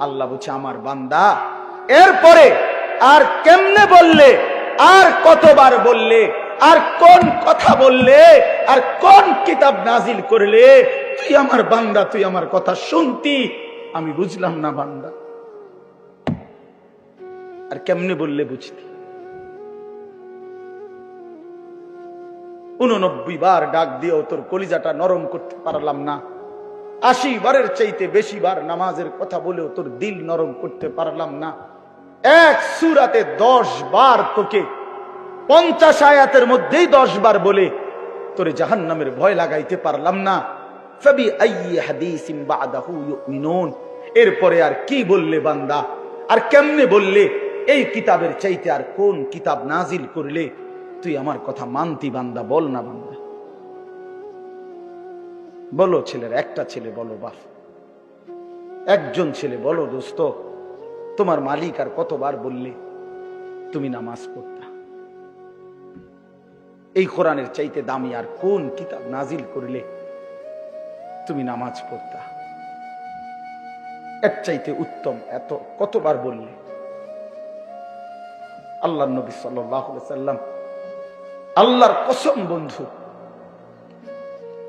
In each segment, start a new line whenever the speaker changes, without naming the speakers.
আল্লাহ বলছে, আমার বান্দা, এরপরে আর কেমনে বললে, আর কতবার বললে, আর কোন কথা বললে, আর কোন কিতাব নাজিল করলে, তুই আমার বান্দা, তুই আমার কথা শুনতি? আমি বুঝলাম না বান্দা। আর কেমনে বললে বুঝতি? উননব্বই বার ডাক দিয়েও তোর কলিজাটা নরম করতে পারলাম না। আশি বারের চাইতে বেশি বার নামাজের কথা বলেও তোর দিল নরম করতে পারলাম না। এক সুরাতে দশ বার তোকে, পঞ্চাশ আয়াতের মধ্যেই দশ বার বলে তোরে জাহান নামের ভয় লাগাইতে পারলাম না। এরপরে আর কি বললে বান্দা? আর কেমনে বললে? এই কিতাবের চাইতে আর কোন কিতাব নাজিল করলে? তুই আমার কথা মানতি বান্দা, বল না বান্দা। বলো ছেলের, একটা ছেলে বলো বাপ। একজন ছেলে বলো দোস্ত, তোমার মালিক আর কতবার বললে তুমি নামাজ পড়তা? এই কোরআনের চাইতে দামি আর কোন কিতাব নাজিল করলে তুমি নামাজ পড়তা? এর চাইতে উত্তম এত কতবার বললে? আল্লাহ নবী সাল্লাম, আল্লাহর কসম বন্ধু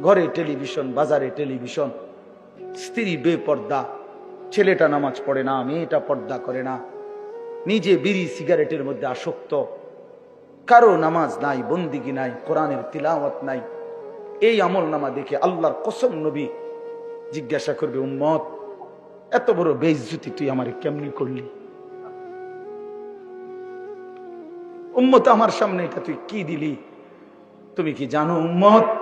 ঘরে টেলিভিশন, বাজারে টেলিভিশন, স্ত্রী বেপর্দা, ছেলেটা নামাজ পড়ে না, মেয়েটা পর্দা করে না, নিজে বিড়ি সিগারেটের মধ্যে আসক্ত, কারও নামাজ নাই, বন্দিগি নাই, কোরআনের তিলাওয়াত নাই। এই আমল নামা দেখে আল্লাহর কসম নবী জিজ্ঞাসা করবে, উম্মত, এত বড় বেইজ্জতি তুই আমার কেমনি করলি? উম্মত, আমার সামনে এটা তুই কি দিলি? তুমি কি জানো, উম্মত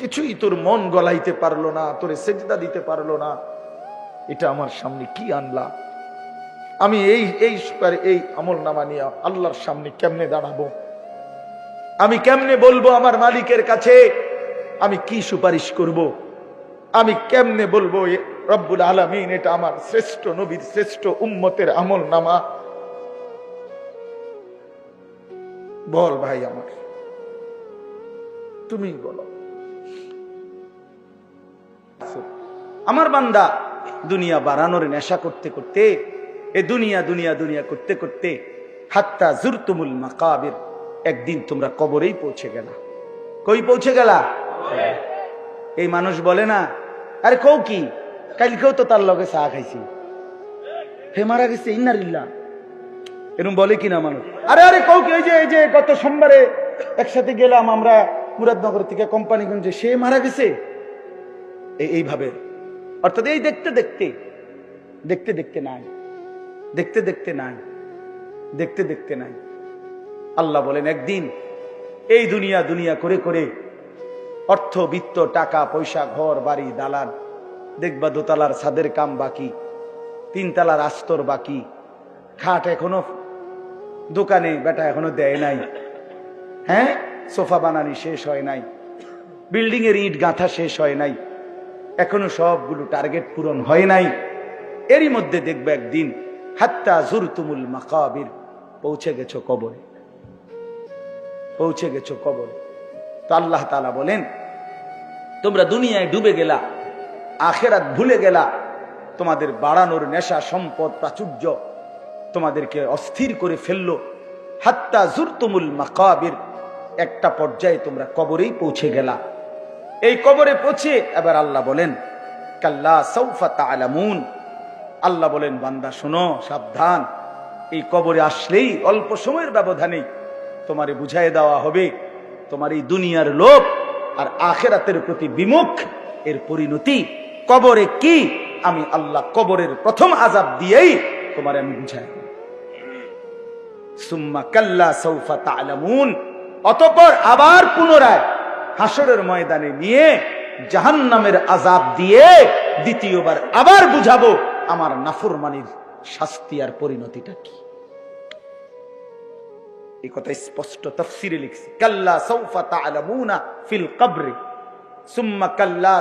কিছুই তোর মন গলাইতে পারল না, তোরে সেজদা দিতে পারল না। এটা আমার সামনে কি আনলা? আমি এই এই এই আমল নামা নিয়ে আল্লাহর সামনে কেমনে দাঁড়াবো? আমি কেমনে বলব আমার মালিকের কাছে? আমি কি সুপারিশ করব। আমি কেমনে বলব রব্বুল আলমিন, এটা আমার শ্রেষ্ঠ নবীর, শ্রেষ্ঠ উম্মতের আমল নামা বল ভাই আমার, তুমি বলো। আমার বান্দা, দুনিয়া বাড়ানোর নেশা করতে করতে, এ দুনিয়া দুনিয়া দুনিয়া করতে করতে, হাত্তা জুরতুমুল মাকাবির, একদিন তোমরা কবরেই পৌঁছে গেলা। কই পৌঁছে গেলা? এই মানুষ বলে না, আরে কৌ কি, কালকেও তো তার লগে চা খাইছি। হে মারা গেছে ইন্নারিল্লা এরকম বলে কিনা মানুষ? আরে আরে কৌ কি এই যে এই যে গত সোমবারে একসাথে গেলাম আমরা মুরাদনগর থেকে কোম্পানিগঞ্জে, সে মারা গেছে? এইভাবে। অর্থাৎ এই দেখতে দেখতে দেখতে দেখতে নাই, দেখতে দেখতে নাই, দেখতে দেখতে নাই। আল্লাহ বলেন, একদিন এই দুনিয়া দুনিয়া করে করে অর্থ, বিত্ত, টাকা, পয়সা, ঘর, বাড়ি, দালান, দেখবা দোতলার ছাদের কাম বাকি, তিনতলার আস্তর বাকি, খাট এখনও দোকানে বেটা এখনও দেয় নাই হ্যাঁ? সোফা বানানি শেষ হয় নাই বিল্ডিং এর ইট গাঁথা শেষ হয় নাই এখনও সবগুলো টার্গেট পূরণ হয় নাই। এরই মধ্যে দেখবে একদিন, হাত্তা জুরতুমুল মাকাবির, পৌঁছে গেছ কবরে। পৌঁছে গেছ কবর। তো আল্লাহ তালা বলেন, তোমরা দুনিয়ায় ডুবে গেলা, আখেরাত ভুলে গেলা, তোমাদের বাড়ানোর নেশা, সম্পদ, প্রাচুর্য তোমাদেরকে অস্থির করে ফেলল। হাত্তা জুরতুমুল মাকাবির, একটা পর্যায়ে তোমরা কবরেই পৌঁছে গেলা। এই কবরে পৌঁছে এবার আল্লাহ বলেন, কাল্লা সৌফা আল্লাহ বলেন, বান্দা, শোনো, সাবধান। এই কবরে আসলেই অল্প সময়ের ব্যবধানে তোমারে বুঝাই দেওয়া হবে। তোমার এই দুনিয়ার লোভ আর আখেরাতের প্রতি বিমুখ, এর পরিণতি কবরে কি? আমি আল্লাহ কবরের প্রথম আজাব দিয়েই তোমার আমি বুঝাই সুম্মা কাল্লা সৌফা তালামুন অতপর আবার পুনরায় হাসরের ময়দানে নিয়ে জাহান্নামের আজাব দিয়ে দ্বিতীয়বার আবার বুঝাবো আমার নাফরমানির শাস্তি আর পরিণতিটা কি। এই সুম্মা কাল্লা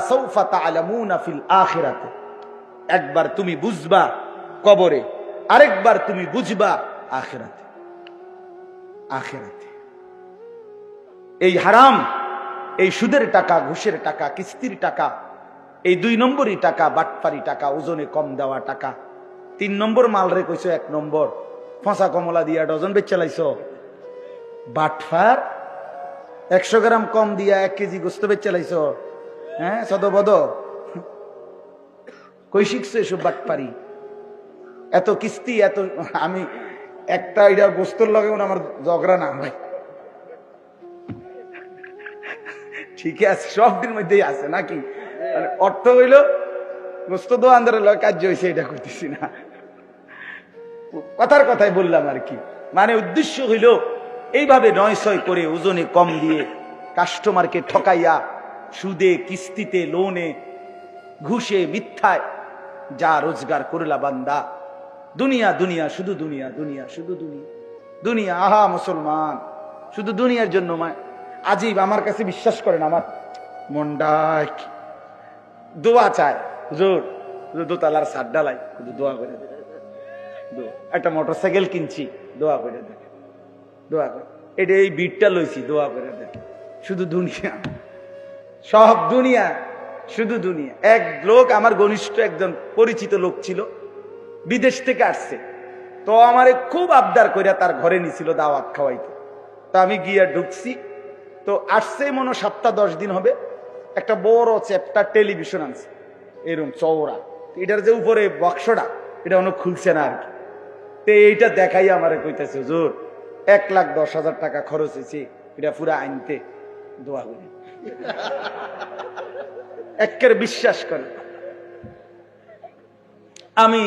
একবার তুমি বুঝবা কবরে তুমি বুঝবা এই হারাম এই সুদের টাকা, ঘুষের টাকা, কিস্তির টাকা, এই দুই নম্বরই টাকা, বাটপারি টাকা, ওজনে কম দেওয়া টাকা। তিন নম্বর মাল রে কইছো, এক নম্বর। ফসা কমলা দিয়া ডজন বেচ চালাইছ বাটফার, একশো গ্রাম কম দিয়া এক কেজি গোস্ত বেচ চালাইছ হ্যাঁ সদবদ। কই শিখছো এসব বাটপারি? এত কিস্তি, এত আমি একটা এটা গোস্তর লগে আমার ঝগড়া না ভাই ঠিক আছে সবটির মধ্যেই আছে নাকি? মানে অর্থ হইল গোস্ত লগে কার্য হয়েছে এটা করতেছি না। কথার কথাই বললাম আর কি। মানে উদ্দেশ্য হইল, এইভাবে নয় ছয় করে ওজনে কম দিয়ে কাস্টমারকে ঠকাইয়া, সুদে, কিস্তিতে লোনে ঘুষে, মিথ্যায় যা রোজগার করলা বান্দা। দুনিয়া দুনিয়া, শুধু দুনিয়া দুনিয়া, শুধু দুনিয়া। দুনিয়া, আহা, মুসলমান। শুধু দুনিয়ার জন্য মা আজীব, আমার কাছে বিশ্বাস করেন, আমার মনটা দোয়া চায়। জোর দোতলার সার ডালাই শুধু দোয়া করে দোয়া। একটা মোটর সাইকেল কিনছি, দোয়া করে দেন দোয়া করে, এটা এই বিটটা লইছি, দোয়া করে দেন শুধু দুনিয়া, সব দুনিয়া, শুধু দুনিয়া। এক লোক, আমার ঘনিষ্ঠ একজন পরিচিত লোক ছিল, বিদেশ থেকে আসছে। তো আমারে খুব আবদার কইরা তার ঘরে নিছিল দাওয়াত খাওয়াইতে। তো আমি গিয়া ঢুকছি তো আসছে মনে সপ্তাহ দশ দিন হবে। একটা বড় চ্যাপ্টার টেলিভিশন আনছে। এরকম চওড়া। এটার যে উপরে বক্সটা, এটা অনেক খুলছে না আর কি। তো এইটা দেখাই আমার কইতেছে, হুজুর, এক লাখ দশ হাজার টাকা খরচ হয়েছে এটা পুরা আনতে দোয়া করি। একের বিশ্বাস করে আমি,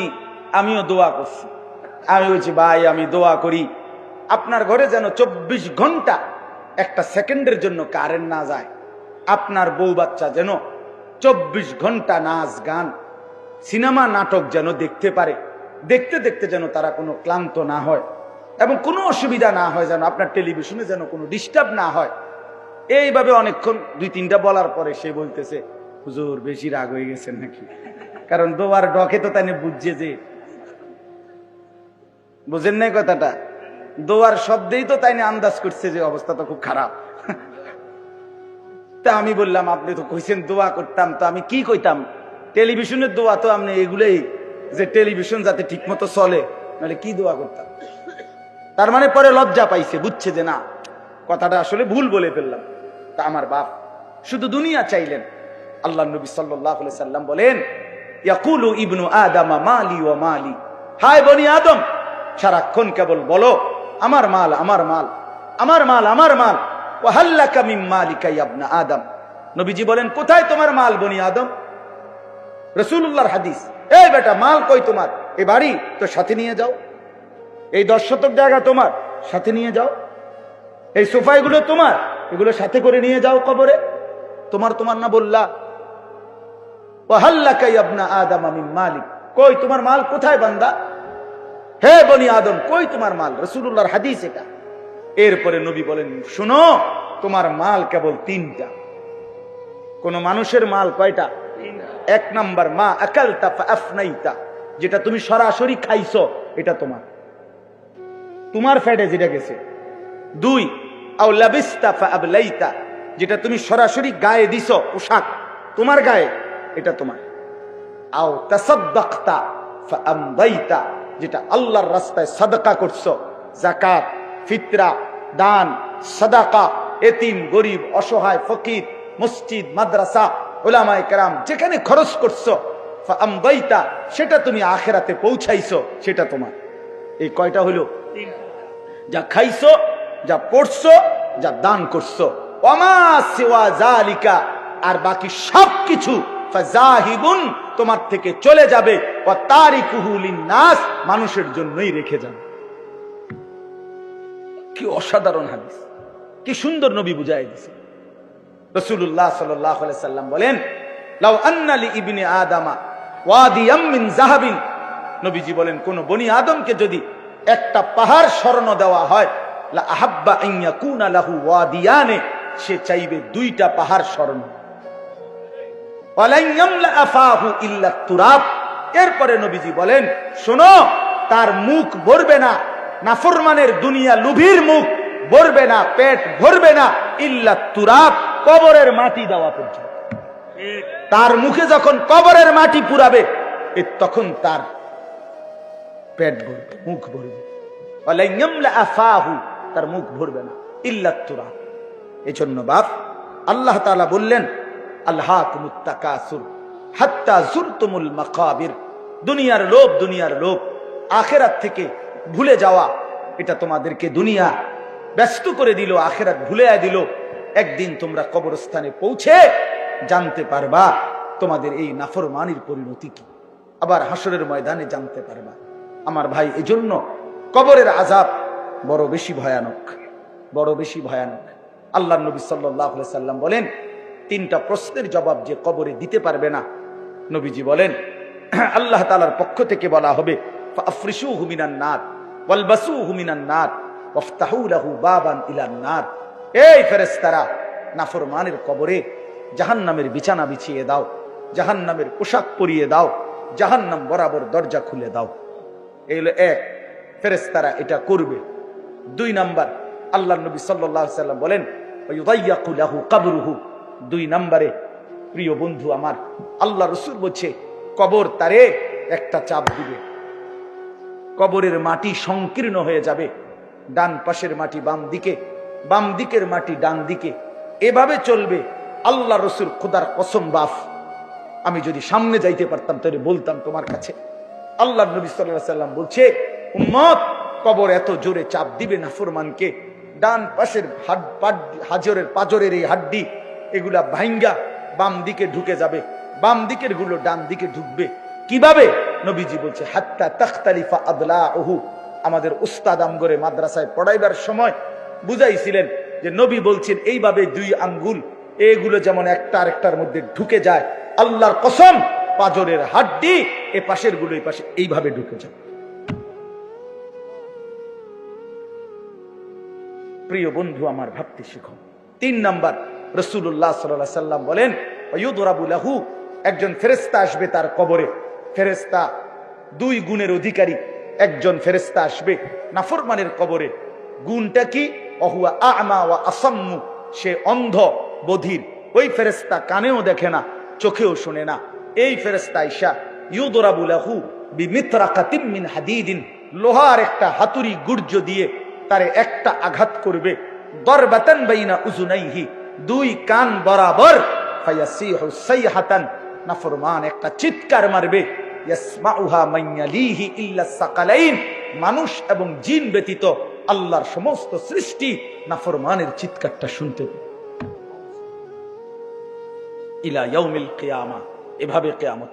আমিও দোয়া করছি। আমি বলছি, ভাই, আমি দোয়া করি। আপনার ঘরে যেন চব্বিশ ঘণ্টা একটা সেকেন্ডের জন্য কারেন্ট না যায়। আপনার বউ বাচ্চা যেন চব্বিশ ঘণ্টা নাচ, গান, সিনেমা, নাটক যেন দেখতে পারে। দেখতে দেখতে যেন তারা কোনো ক্লান্ত না হয় এবং কোনো অসুবিধা না হয় যেন আপনার টেলিভিশনে যেন কোনো ডিস্টার্ব না হয়। এইভাবে অনেকক্ষণ দুই তিনটা বলার পরে সে বলতেছে, হুজুর, বেশি রাগ হয়ে গেছেন নাকি? কারণ দোয়ার ডকে তো তাই বুঝছে যে, বুঝেন নাই কথাটা? দোয়ার শব্দেই তো তাই আন্দাজ করছে যে অবস্থা তো খুব খারাপ। তা আমি বললাম, আপনি তো কইছেন দোয়া করতাম, তো আমি কি কইতাম? টেলিভিশনের দোয়া তো আপনি এগুলোই, যে টেলিভিশন যাতে ঠিক মতো চলে, নাহলে কি দোয়া করতাম? তার মানে পরে লজ্জা পাইছে, বুঝছে যে না, কথাটা আসলে ভুল বলে ফেললাম। তা আমার বাপ শুধু দুনিয়া চাইলেন। আল্লাহ নবী সাল্লাম বলেন, ইয়াকুলু ইবনু আদামা মালি ও মালি। হায় বনি আদম, সারাক্ষণ কেবল বলো আমার মাল আমার মাল আমার মাল আমার মাল। ও হাল্লাকা মিম মালিকা ইয়াবনা আদম। নবীজি বলেন, কোথায় তোমার মাল বনি আদম? রসুল্লাহর হাদিস। এই বেটা, মাল কই তোমার? এই বাড়ি তো সাথে নিয়ে যাও। এই দশ শতক জায়গা তোমার, সাথে নিয়ে যাও। এই সোফাইগুলো তোমার, এগুলো সাথে করে নিয়ে যাও কবরে। তোমার তোমার না বললা ও হাল্লাকাই আপনা আদম আমি মালিক। কই, তোমার মাল কোথায় বান্দা? হে বনি আদম, কই তোমার মাল? রসুল্লাহর হাদিস এটা। এরপরে নবী বলেন, শুনো, তোমার মাল কেবল তিনটা। কোন মানুষের মাল কয়টা? এক নাম্বার, মা আকালতা আফনাইতা, যেটা তুমি সরাসরি খাইছো, এটা তোমার। তোমার ফ্যাটে যেটা গেছে। দুই ফাআবলাইতা যেটা তুমি সরাসরি গায়ে দিছো, পোশাক, তোমার গায়ে, এটা তোমার। আও ফাআমদাইতা যেটা আল্লাহর রাস্তায় সাদকা করছ, যাকাত, ফিতরা, দান, সাদাকা, এতিম, গরিব, অসহায়, ফকির, মসজিদ, মাদ্রাসা, ওলামায়ে কেরাম, যেখানে খরচ করছ, ফাআমদাইতা, সেটা তুমি আখেরাতে পৌঁছাইছো, সেটা তোমার। এই কয়টা হলো? যা খাইছো, যা পড়ছো, যা দান করছ। ওমা সিওয়া জালিকা আর বাকি সব কিছু ফাজাহিবুন, তোমার থেকে চলে যাবে। ও তারিকুহু লিন্নাস, মানুষের জন্যই রেখে যাবে। কি অসাধারণ হাদিস। কি সুন্দর নবী বুঝাই দিছে। রসুল্লাহ সাল্লাম বলেন, লাউ আন্নালি আদামা জাহাবিন। নবীজি বলেন, কোন বনি আদমকে যদি একটা পাহাড় স্বর্ণ দেওয়া হয় আহাব্বা আন ইয়াকুনা লাহু ওয়াদিয়ানে, সে চাইবে দুইটা পাহাড় স্বর্ণ। এরপরে নবীজি বলেন, শোনো, তার মুখ ভরবে না, নাফরমানের দুনিয়া লুভির মুখ ভরবে না, পেট ভরবে না, ইল্লা তুরাব, কবরের মাটি দেওয়া পর্যন্ত। তার মুখে যখন কবরের মাটি পুরাবে তখন তার পেট ভরবে, মুখ ভরবে। তার মুখ ভরবে না, ইল্লা তুরাব। এজন্য বাপ, আল্লাহ তাআলা বললেন আল্লাহ মুত্তাকাসুর, হাত্তা জুরতুমুল মাকাবির। দুনিয়ার লোভ দুনিয়ার লোভ। আখেরাত থেকে ভুলে যাওয়া, এটা তোমাদেরকে দুনিয়া ব্যস্ত করে দিল, আখেরাত ভুলে দিল। একদিন তোমরা কবরস্থানে পৌঁছে জানতে পারবা তোমাদের এই নাফরমানির পরিণতি কি। আবার হাসরের ময়দানে জানতে পারবা। আমার ভাই, এজন্য কবরের আজাব বড় বেশি ভয়ানক, বড় বেশি ভয়ানক। আল্লাহ নবী সাল্লাহ সাল্লাম বলেন তিনটা প্রশ্নের জবাব যে কবরে দিতে পারবে না। নবীজি বলেন, আল্লাহ তালার পক্ষ থেকে বলা হবে আফরিসু হুমিনান নার ওয়ালবাসু হুমিনান নার, ওয়াফতাহু লাহু বাবান ইলান নার। এই ফেরেশতারা, নাফরমানের কবরে জাহান্নামের বিছানা বিছিয়ে দাও, জাহান্নামের পোশাক পরিয়ে দাও, জাহান্নাম বরাবর দরজা খুলে দাও। এই হলো এক, ফেরেশতারা এটা করবে। দুই নাম্বার আল্লাহ নবী সাল্লাল্লাহু সাল্লাম বলেন কবরুহু দুই নম্বরে, প্রিয় বন্ধু আমার, আল্লাহ রসুল বলছে, কবর তারে একটা চাপ দিবে। কবরের মাটি সংকীর্ণ হয়ে যাবে, ডান পাশের মাটি বাম দিকে, বাম দিকের মাটি ডান দিকে। এভাবে চলবে, আল্লাহ রসুল খোদার কসম বাফ। আমি যদি সামনে যাইতে পারতাম, তাহলে বলতাম তোমার কাছে। আল্লাহ নবী সাল্লাম বলছে, উম্মত, কবর এত জোরে চাপ দিবে না ফরমানকে। ডান পাশের হাজরের পাজরের এই হাড্ডি এগুলা ভাইঙ্গা বাম দিকে ঢুকে যাবে, বাম দিকেরগুলো ডান দিকে ঢুকবে। কীভাবে? নবীজি বলছে, হাত্তা তখতালিফা আদলা ওহু আমাদের উস্তাদ আমগরে মাদ্রাসায় পড়াইবার সময় বুঝাইছিলেন যে নবী বলছেন, এইভাবে দুই আঙ্গুল, এগুলো যেমন একটা আরেকটার মধ্যে ঢুকে যায়, আল্লাহর কসম, পাজরের হাড্ডি, এ পাশেরগুলো এই পাশে এইভাবে ঢুকে যায়। প্রিয় বন্ধু, আমার ভাবতে শিখো। তিন নাম্বার রসুল্লাহ সাল্লাহ সাল্লাম বলেন একজন ফেরেস্তা আসবে তার কবরে। ফেরেস্তা দুই গুণের অধিকারী, একজন ফেরেস্তা আসবে নাফরমানের কবরে। গুণটা কি? অহুয়া আমা আসাম্মু, সে অন্ধ, বধির। ওই ফেরেস্তা কানেও দেখে না, চোখেও শোনে না। এই ফেরেস্তা ইসা ইউদরাবু লাহু বিমিত্রাকাতিম মিন হাদিদিন লোহার একটা হাতুরি গুর্জ দিয়ে তারে একটা আঘাত করবে। দরবাতান বাইনা উজুনাইহি দুই কান বরাবর নাফরমান একটা চিৎকার মারবে মানুষ এবং জিন ব্যতীত আল্লাহর সমস্ত সৃষ্টি নাফরমানের চিৎকারটা শুনতে। ইলা ইয়াউমিল কিয়ামা, এভাবে কিয়ামত